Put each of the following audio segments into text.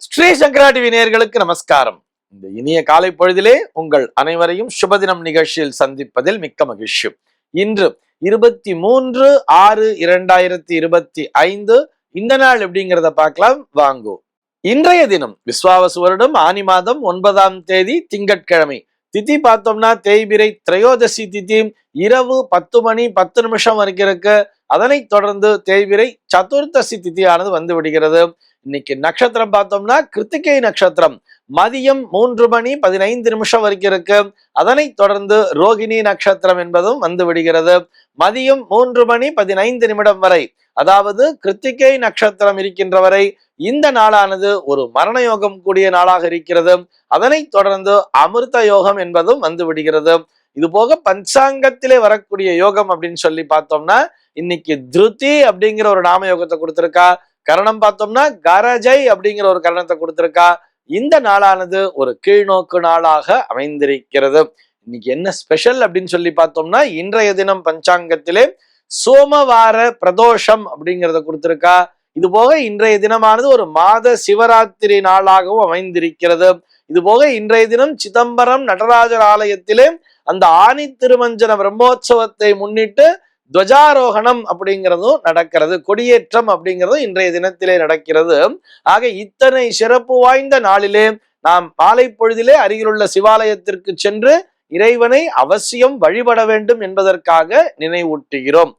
ஸ்ரீ சங்கரா TV நமஸ்காரம். இந்த இனிய காலை பொழுதிலே உங்கள் அனைவரையும் சுபதினம் நிகழ்ச்சியில் சந்திப்பதில் மிக்க மகிழ்ச்சி. இன்று இருபத்தி மூன்று ஆறு இரண்டாயிரத்தி இருபத்தி ஐந்து. இந்த நாள் எப்படிங்கிறத பார்க்கலாம். வாங்கோ. இன்றைய தினம் விஸ்வாவசு வருடம் ஆனி மாதம் ஒன்பதாம் தேதி திங்கட்கிழமை. திதி பார்த்தோம்னா தேய்பிரை திரையோதசி திதி. இரவு பத்து மணி பத்து நிமிஷம் வரைக்கும் இருக்கு. அதனைத் தொடர்ந்து தேய்விரை சதுர்த்தசி திதியானது வந்து விடுகிறது. இன்னைக்கு நட்சத்திரம் பார்த்தோம்னா கிருத்திகை நட்சத்திரம். மதியம் மூன்று மணி பதினைந்து நிமிஷம் வரைக்கும் இருக்கு. அதனைத் தொடர்ந்து ரோகிணி நட்சத்திரம் என்பதும் வந்து விடுகிறது. மதியம் மூன்று மணி பதினைந்து நிமிடம் வரை அதாவது கிருத்திகை நட்சத்திரம் இருக்கின்ற வரை இந்த நாளானது ஒரு மரண யோகம் கூடிய நாளாக இருக்கிறது. அதனைத் தொடர்ந்து அமிர்த யோகம் என்பதும் வந்து விடுகிறது. இது போக பஞ்சாங்கத்திலே வரக்கூடிய யோகம் அப்படின்னு சொல்லி பார்த்தோம்னா இன்னைக்கு திருதி அப்படிங்கிற ஒரு நாம யோகத்தை கொடுத்திருக்கா. கரணம் பார்த்தோம்னா கரஜை அப்படிங்கிற ஒரு கரணத்தை கொடுத்திருக்கா. இந்த நாளானது ஒரு கீழ்நோக்கு நாளாக அமைந்திருக்கிறது. இன்னைக்கு என்ன ஸ்பெஷல் அப்படின்னு சொல்லி பார்த்தோம்னா இன்றைய தினம் பஞ்சாங்கத்திலே சோமவார பிரதோஷம் அப்படிங்கிறத கொடுத்திருக்கா. இது போக இன்றைய தினமானது ஒரு மாத சிவராத்திரி நாளாகவும் அமைந்திருக்கிறது. இது போக இன்றைய தினம் சிதம்பரம் நடராஜர் ஆலயத்திலே அந்த ஆணி திருமஞ்சன பிரம்மோற்சவத்தை முன்னிட்டு துவஜாரோகணம் அப்படிங்கிறதும் நடக்கிறது கொடியேற்றம் அப்படிங்கிறதும் இன்றைய தினத்திலே நடக்கிறது. ஆக இத்தனை சிறப்பு வாய்ந்த நாளிலே நாம் மாலை பொழுதிலே அருகிலுள்ள சிவாலயத்திற்கு சென்று இறைவனை அவசியம் வழிபட வேண்டும் என்பதற்காக நினைவூட்டுகிறோம்.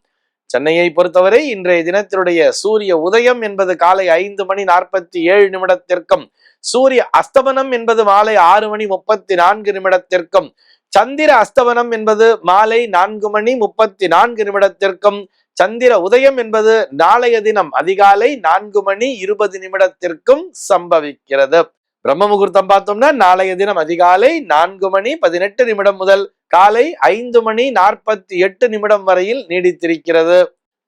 சென்னையை பொறுத்தவரை இன்றைய தினத்தினுடைய சூரிய உதயம் என்பது காலை ஐந்து மணி நாற்பத்தி ஏழு நிமிடத்திற்கும் சூரிய அஸ்தமனம் என்பது மாலை ஆறு மணி முப்பத்தி நான்கு நிமிடத்திற்கும் சந்திர அஸ்தவனம் என்பது மாலை நான்கு மணி முப்பத்தி நான்கு நிமிடத்திற்கும் சந்திர உதயம் என்பது நாளைய தினம் அதிகாலை நான்கு மணி இருபது நிமிடத்திற்கும் சம்பவிக்கிறது. பிரம்ம முகூர்த்தம் பார்த்தோம்னா நாளைய தினம் அதிகாலை நான்கு மணி பதினெட்டு நிமிடம் முதல் காலை ஐந்து மணி நாற்பத்தி எட்டு நிமிடம் வரையில் நீடித்திருக்கிறது.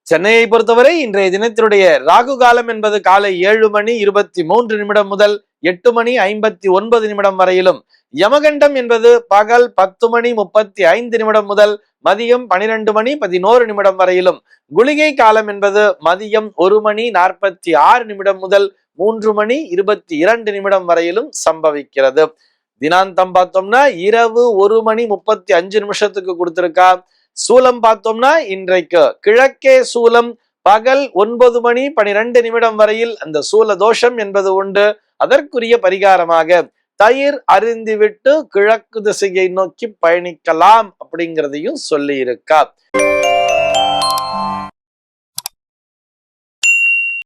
சென்னையை பொறுத்தவரை இன்றைய தினத்தினுடைய ராகு காலம் என்பது காலை ஏழு மணி இருபத்தி மூன்று நிமிடம் முதல் எட்டு மணி ஐம்பத்தி ஒன்பது நிமிடம் வரையிலும். யமகண்டம் என்பது பகல் பத்து மணி முப்பத்தி ஐந்து நிமிடம் முதல் மதியம் பனிரெண்டு மணி பதினோரு நிமிடம் வரையிலும். குளிகை காலம் என்பது மதியம் ஒரு மணி நாற்பத்தி ஆறு நிமிடம் முதல் மூன்று மணி இருபத்தி இரண்டு நிமிடம் வரையிலும் சம்பவிக்கிறது. தினாந்தம் பார்த்தோம்னா இரவு ஒரு மணி முப்பத்தி அஞ்சு நிமிஷத்துக்கு கொடுத்திருக்கா. சூலம் பார்த்தோம்னா இன்றைக்கு கிழக்கே சூலம் பகல் ஒன்பது மணி பனிரெண்டு நிமிடம் வரையில் அந்த சூல தோஷம் என்பது உண்டு. அதற்குரிய பரிகாரமாக தயிர் அருந்திவிட்டு கிழக்கு திசையை நோக்கி பயணிக்கலாம் அப்படிங்கிறதையும் சொல்லியிருக்கா